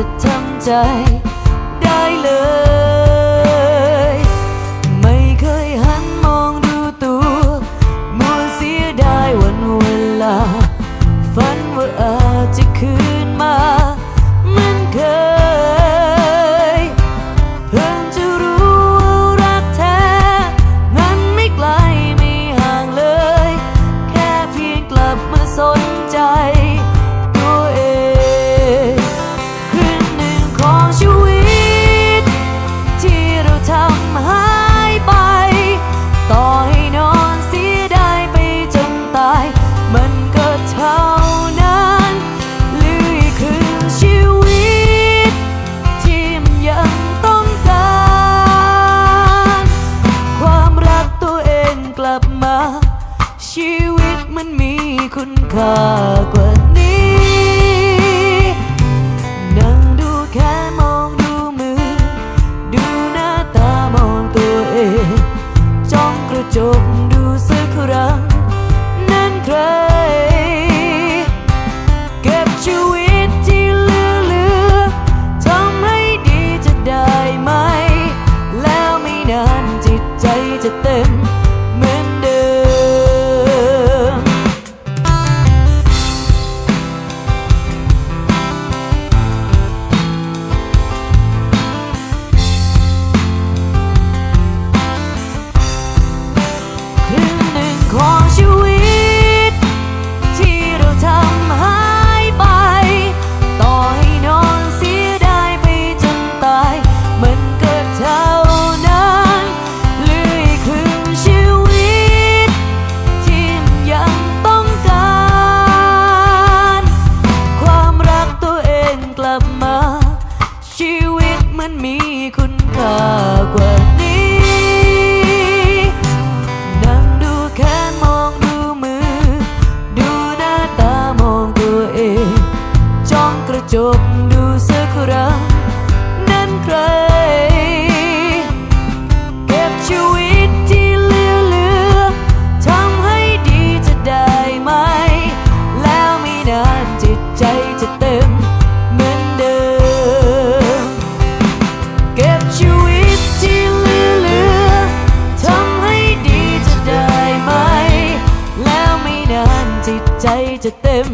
จะทำใจได้เลย มันมีคุณค่ากว่า ค่ากว่านี้ นั่งดูแค่มองดูมือ ดูหน้าตามองตัวเอง จ้องกระจก จะเต็ม